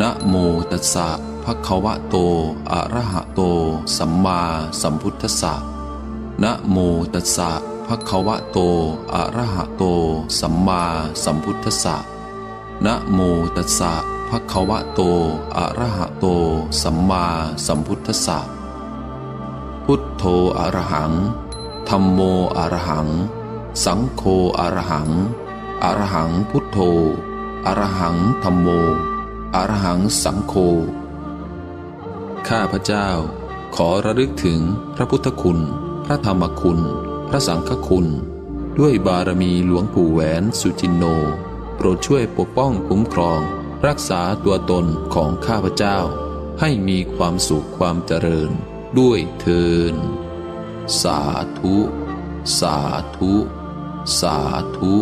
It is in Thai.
นะโมตัสสะภะคะวะโต อะระหะโต สัมมาสัมพุทธัสสะนะโมตัสสะภะคะวะโต อะระหะโต สัมมาสัมพุทธัสสะนะโมตัสสะภะคะวะโต อะระหะโต สัมมาสัมพุทธัสสะพุทโธอะระหังธัมโมอะระหัง สังโฆอะระหังอะระหังพุทโธอะระหังธัมโม อรหังสังโฆข้าพระเจ้า ขอระลึกถึงพระพุทธคุณ พระธรรมคุณ พระสังฆคุณ ด้วยบารมีหลวงปู่แหวนสุจินโน โปรดช่วยปกป้องคุ้มครอง รักษาตัวตนของข้าพเจ้า ให้มีความสุขความเจริญ ด้วยเทินสาธุ สาธุ สาธุ